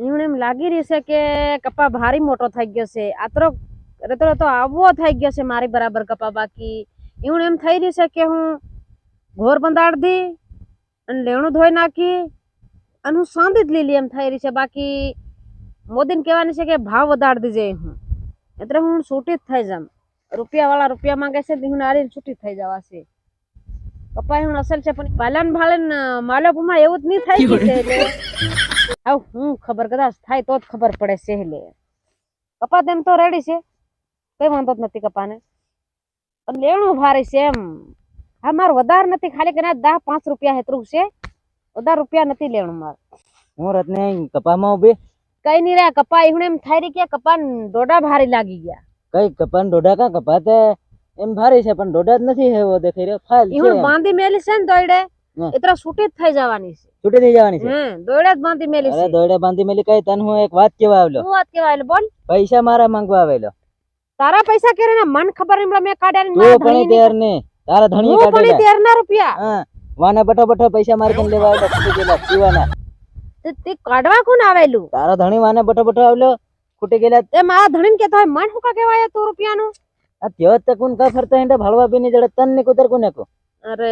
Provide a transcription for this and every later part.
એમને એમ લાગી રહી છે કે કપા ભારી મોટો થઈ ગયો છે. આતરો રતરો તો આવવો થઈ ગયો છે મારી બરાબર કપા બાકી. એમણે એમ થઈ રહી છે કે હું ઘોર બંધાડ દી અને લેણું ધોઈ નાખી અને હું સાંધી જ લીલી એમ થઈ રહી છે. બાકી મોદીને કહેવાની છે કે ભાવ વધારી દીજે હું. એટલે હું છૂટી જ થઈ જામ રૂપિયાવાળા રૂપિયા માંગે છે હું નારી છૂટી થઈ જવા છે કપાઈ હું અસલ છે પણ પાલન ભાલન માલોકમાં એવું જ નહીં થાય છે એટલે આવ હું ખબર કદાચ થાય તો જ ખબર પડે સહેલે. કપા તેમ તો રેડી છે કઈ વાંધો જ નથી કપાને. પણ લેણું ભારે છે એમ. હા મારે વધારે નથી ખાલી કે દસ પાંચ રૂપિયા હેતરું છે. વધારે રૂપિયા નથી લેણું મારે. હું રત્ને કપામાં ઊભી કઈ નહીં રહ્યા કપા એવું એમ થાય રહી કે કપા દોડા ભારે લાગી ગયા. કઈ કપાન ડોડા કા? કપા તે એમ ભારી છે પણ ડોડા જ નથી એવો દેખાઈ રહ્યો. ફાઇલ છે. એવું બાંધી મેલી છે ને દોડે એટલા છૂટી જ થઈ જવાની છે. છૂટી થઈ જવાની છે? હે દોડે જ બાંધી મેલી અરે દોડે બાંધી મેલી કઈ? તન હું એક વાત કેવા આવ્યો. હું વાત કેવા એટલે બોલ. પૈસા મારા માંગવા આવેલો. તારા પૈસા કેરે ને મન ખબર એમ મે કાઢ્યા ને તું પણ તેર ને તારા ધણી હું પણ તેર ના રૂપિયા. હા. વાના બટો બટો પૈસા મારી કન લેવા આવ્યો ખૂટી ગયેલા પીવાના. તે- તે કાઢવા કોણ આવેલું? તારા ધણી વાને બટો બટો આવેલો ખૂટી ગયેલા. તે મારા ધણીને કેતો હોય મન હુકા કેવાય તું રૂપિયાનું? હિંડે ભાળવા બીની જડે તનની કુતર કોને કો અરે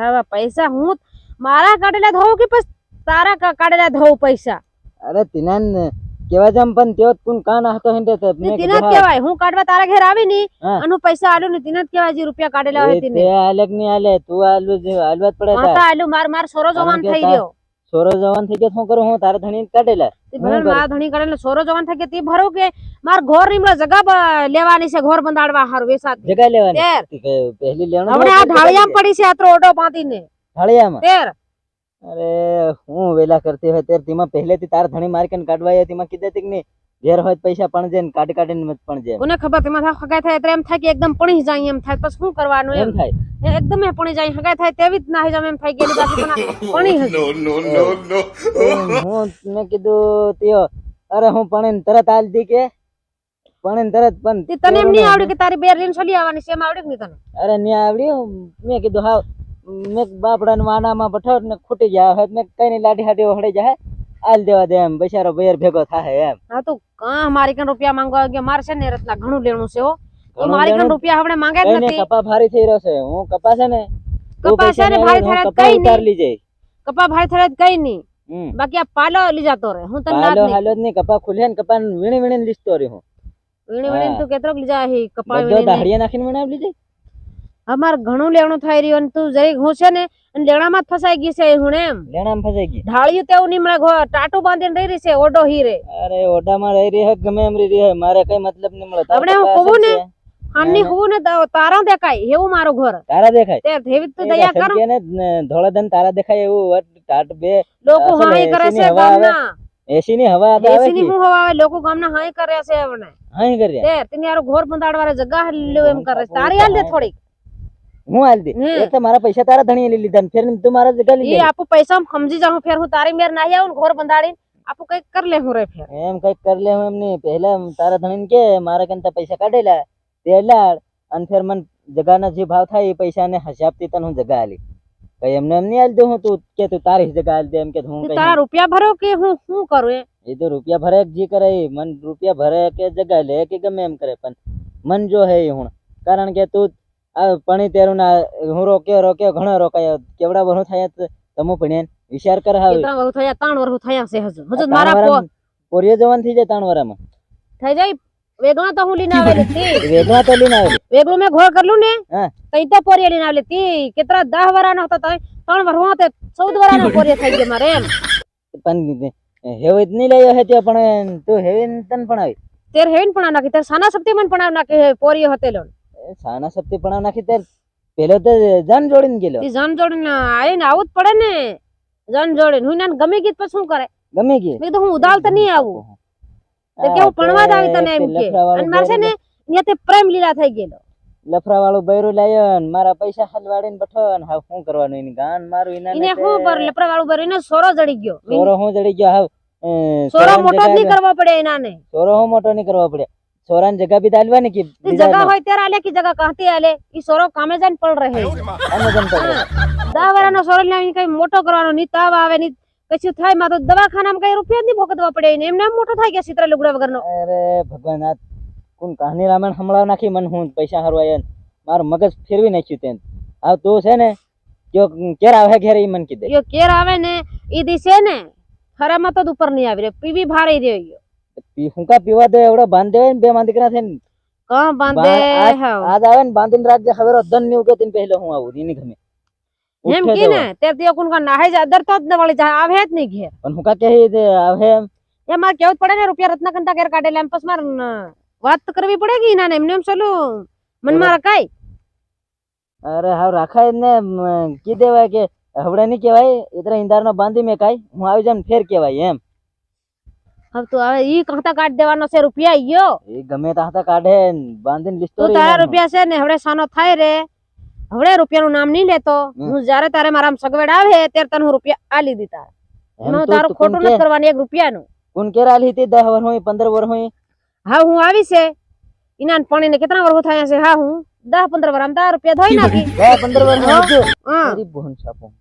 હવે પૈસા હું મારા કાઢેલા ધોઉં કે પછી તારા કાઢેલા ધોઉં પૈસા અરે તિનાન કેવા જામ પણ જ કુન કાન હતો હિંડે તો મેં તીના જ કીધું કેવાય હું કાઢવા તારા ઘેર આવી ની. અને પૈસા આલ્યું ને તીના જ કેવાય જે રૂપિયા કાઢેલા હોય તીને તે આલેકની આલે તું આલુ જ આલવા પડે તાર. માતા માર માર સોરો જવાન થઈ ગયો સોરો જવાન થઈ ગયો શું કરું? હું તારે ધણી કાઢેલા? મારા ધણી કાઢેલા. સોરો જવાન થઈ ગયો તે ભરો કે માર ઘોર રીમડા જગા લેવાની છે ઘોર બંધાડવા હાર વેસાત. જગા લેવાની? તેર પહેલી લેવાનું હવે આ ઢાળિયામાં પડી છે આતરો ઓટો બાંધીને. ઢાળિયામાં? તેર અરે હું વેલા કરતી હોય ત્યારે તેમાં પહેલેથી તાર ધણી મારી કાઢવાય તેમાં કીધા નહીં? ઘેર હોય પૈસા પણ જાય ને કાઢી કાઢીને મત પણ જાય કોને ખબર તેમાં થા હગાઈ થાય એટલે એમ થાય કે એકદમ પણી જાય એમ થાય. પછી શું કરવાનું એમ થાય. એ એકદમ એ પણી જાય હગાઈ થાય તેવી જ ના જાય એમ થાય ગેલી બાકી પણ. નો નો નો. તો હું મેં કીધું ત્યો અરે હું પણીને તરત આલ દી કે. પણ તરત પણ તે તને એમ નહીં ને- આવડ્યું કે તારી બેર લઈને ચલી આવવાની છે? એમ આવડ્યું કે નહીં તને? અરે ન્યા આવડ્યું. મેં કીધું હા મેં બાપડા વાનામાં બઠાવ ને ખૂટી ગયા હવે મેં કઈ ની લાઠી હાટી હળે જાય. આલ દેવા દે એમ બિચારો બેર ભેગો થાય એમ. હા તો કા મારી કન રૂપિયા માંગવા ગયો મારે છે ને રીતના ઘણું લેણું છે હો. મારી કન? રૂપિયા આપણે માંગે જ નથી. કપા ભારી થઈ રહ્યો છે. હું કપા છે ને કપા છે ને ભારી કપા કઈ ઉતાર નહીં. લીજે કપા ભારી થડે કઈ નહીં. બાકી આ પાલો લઈ જતો રહે. હું તને ના હાલો જ નહીં. કપા ખુલે ને કપા વીણી વીણી લીસતો રહે હું વીણી વીણી તું કેટલોક લઈ જાય કપા વીણી દાડિયા નાખીને વીણાવી લીજે અમાર ઘણું લેણું થઈ રહ્યું તું જરીક હું છે ને લેણામાં જ ફસાઈ ગઈ છે હું એમ. લેણામાં ફસાઈ ગઈ? ઢાળ્યું તેવું નીમણા મળે ઘો- ટાટું બાંધીને રહી રહી છે ઓઢો હીરે. અરે ઓડામાં રહી રહી હે ગમે એમ રહી રહી હે મારે કઈ મતલબ નહીં મળે. આપણે હું કહું ને, આની હું? ને? તારા દેખાય એવું મારું ઘર. તારા દેખાય? તે દેવી તો દયા કરો. કે ને ધોળાધન તારા દેખાય એવું ટાટ બે. લોકો હાઈ કરે છે ગામના. એસી ની હવા આવે એસી ની હું હવા આવે? લોકો ગામના હાઈ કરે છે આપણે હાઈ કરે તે તને યાર ઘર બંધાડવાળા જગ્યા લ્યો એમ કરે તારી હાલ દે થોડીક. હું હાલ દે. એક તો મારા પૈસા તારા ધણી લઈ લીધા ફેર તું મારા જગા લઈ આપું પૈસા સમજી જાઉં ફેર હું તારી મેર ના આવું ઘર બંધાડીને આપું કંઈક કર લે હું રે ફેર. એમ કંઈક કર લે હું એમ નહીં. પહેલા તારા ધણી કે મારા કંતા પૈસા કાઢેલા તે લાડ. અને ફેર મન જગાના જે ભાવ થાય એ પૈસા ને હિસાબથી તને હું જગા આલી. કઈ એમને એમ નહીં આલી દઉં હું તું કે તું તારી જગા આલી દે એમ કે હું તારા રૂપિયા ભરો કે હું શું કરું એ એ તો રૂપિયા ભરે જે કરે એ. મન રૂપિયા ભરે કે જગા લે કે ગમે એમ કરે પણ મન જો હે એ હું કારણ કે તું આ પાણી તેરું ના હું રોક્યો રોક્યો ઘણો રોકાયો. કેવડા વર્ષો થયા તો તમે ભણ્યા વિચાર કર હવે. કેટલા વર્ષ થયા? ત્રણ વર્ષ થયા છે હજુ. હજુ મારા પોરિયો જવાન થઈ જાય ત્રણ વરામાં. થઈ જાય? વેગણા તો હું લઈને આવેલી હતી. વેગણા તો લઈને આવેલી. વેગળું મેં ઘોર કરલું ને. તઈ તો પોરિયા લઈને આવેલી હતી. કેટલા દહ વરાનો હતો તઈ. ત્રણ વર્ષ હોતે ચૌદ વરાનો પોરિયો થઈ ગયો મારે એમ. પણ હેવે જ નહીં લાવ્યો હે પણ તું હેવે તન પણ આવી. તેર હેવીન પણ નાખી. તેર સાના સપ્તી મને પણ નાખી. પોરિયો હતેલો સાના સપ્તી પણ નાખી ત્યારે પેલો તો જન જોડીને ગયેલો. તી જન જોડીને આવીને આવું જ પડે ને. જન જોડીને. હું નાન ગમે ગીત પછી શું કરે? ગમે ગીત? મેં તો હું ઉદાલ તો નહીં આવું. તો કે હું ભણવા જ આવી તને એમ કે. અને મારે છે ને અહીંયાથી પ્રેમ લીલા થઈ ગયેલો. લફરા વાળું બૈરું લાયો ને મારા પૈસા હલવાડીને બેઠો ને હવે શું કરવાનું? એની ગાન મારું એના એને શું પર લફરા વાળું ભર્યું એને સોરો જડી ગયો. સોરો હું જડી ગયો? હાવ સોરો મોટો નહીં કરવો કરવા પડે એનાને. સોરો હું મોટો નહીં કરવા પડે? સોરાની जगह भी डालवा કે की जगह જગા હોય ત્યારે આલે કે જગા आले આલે? ઈ સોરો કામે જઈને પડ રહે આને જન તો કરે. દહ વાળાનો સોરો લઈને કઈ મોટો કરવાનો ની તાવ આવે ની કશું થાયમાં તો દવાખાનામાં કઈ રૂપિયા ની ભોગતવા પડે ને એમને એમ મોટો થાય ગયા સિત્રા લુગડા વગરનો? અરે ભગવાન આ કોણ કહાની રામાયણ સંભળાવ નાખી મન હું પૈસા હારવા આયા ને. મારું મગજ ફેરવી નાખ્યું તેન આ તો છે ને જો કેર આવે ઘેર ઈ મને કીધે યો કેર આવે ને ઈ દિશે ને ખરામાં તો ઉપર નહીં આવી રે પીવી ભારે રહ્યો યો પી- હું કા પીવા દે? એવડો બાંધે હોય ને બે માં દીકરા થઈને. કાં બાંધે બા- હાવ. આજ આવે ને બાંધીને રાખજે હવે ધનની ઉગે તેને પહેલો હું આવું એની ગમે એમ ઉઠે કી જવા. ને તે તે કોણ કા નાહે જ અદર તો જ ને વળી જાય આવે જ નહીં ઘેર. પણ હું કા કહે દે આવે એમ. એ મારે કેવું જ પડે ને રૂપિયા રત્ના કંટા ઘેર કાઢેલા એમ પછી મારે ન- વાત તો કરવી પડે કે ના એમને એમ ચાલું મનમાં રખાય અરે હાવ રાખાય જ ને મ, હવે તો હવે ઈ કહતા કાઢ દેવાનો છે રૂપિયા ઈયો. એ ગમે તા હતા કાઢે ને બાંધીને લિસ્ટો તો તારા રૂપિયા છે ને હવડે સાનો થાય રે. હવડે રૂપિયાનું નામ નહીં લેતો. હું જ્યારે તારે મારામ સગવડ આવે ત્યારે તને હું રૂપિયા આલી દીતા હું તારું ખોટું નથી કરવાની એક રૂપિયાનું. કોણ કેરા લી હતી? દસ વર હોય પંદર વર હોય. હા હું આવી છે. ઈના પાણીને કેટલા વર થયા છે? હા હું. દસ પંદર વર આમ તારા રૂપિયા ધોઈ નાખી. 10 15 વર હા. તારી બોન સાપો.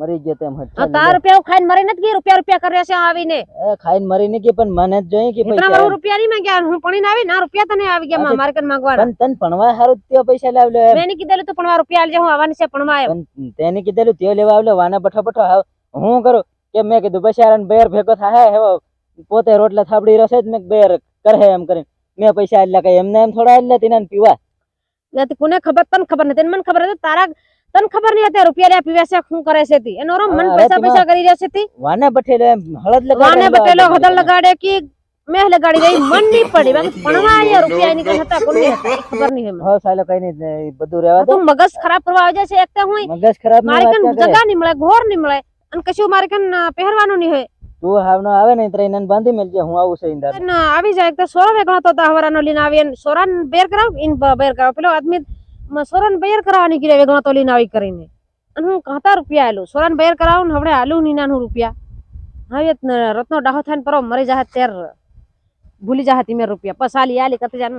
મરી ગયો તેમ હા, તાર રૂપિયા ખાઈને મરી નથી ગઈ રૂપિયા રૂપિયા કર્યા છે આવીને. એ ખાઈને મરી નહીં ગઈ પણ મને જ જોઈએ કે પૈસા મારું રૂપિયા નહીં માંગ્યા હું પણીને આવી ના રૂપિયા તને આવી ગયા મારે કન માંગવાના પણ તન પણવા હારું તે પૈસા લાવ લે મેં એને કીધેલું તો પણવા રૂપિયા આલજે હું આવવાની છે પણવા આવ્યો. પણ તેને કીધેલું તે લેવા આવલો વાના બઠો બઠો હું કરું? કે મેં કીધું બચારાને બેર ભેગો થાય હવે પોતે રોટલા થાબડી રસે જ મેં બેર કરે એમ કરીને. મેં પૈસા આલ્યા કઈ એમને એમ થોડા આલ્યા તીના પીવા. કોને ખબર તને ખબર નથી મને ખબર હતી તારા તને ખબર નહીં અત્યારે રૂપિયા લ્યા પીવે છે શું કરે છે તી? એનો મન પૈસા પૈસા કરી રહ્યા છે તી. વાને બઠેલો હળદ લગાડે વાને બઠેલો હળદ. લગાડે કે મેહ લગાડી રહી મન નહીં પડી. બાકી ભણવા આયા રૂપિયા ની કઈ હતા કોની ખબર નહીં હો સાલો કઈ નહીં બધું રહેવા દો. તું મગજ ખરાબ કરવા આવી જાય છે એક તો હું મગજ ખરાબ મારી કન જગા નહીં મળે ઘોર નહીં મળે અને કશું મારી કન પહેરવાનું નહીં હોય. તું હાવનો આવે ને ત્રણ નન બાંધી મેલજે હું આવું છે ઇંદર આવી જાય એક તો સોરા વેગણો તો હવારાનો લઈને આવી અને સોરાન બેર કરાવ ઇન બેર કરાવ. પેલો આદમી સોરાન બેર કરાવવાની કીધે વેગણો તો લઈને આવી કરીને. અને હું કાંતા રૂપિયા આલું સોરાન બેર કરાવું ને હમણાં આલું નીનાનું રૂપિયા. હવે રત્નો ડાહો થાય ને પરો મરી જાહે તેર. ભૂલી જાહે તી મેં રૂપિયા. પસાલી આલી કતે જાનું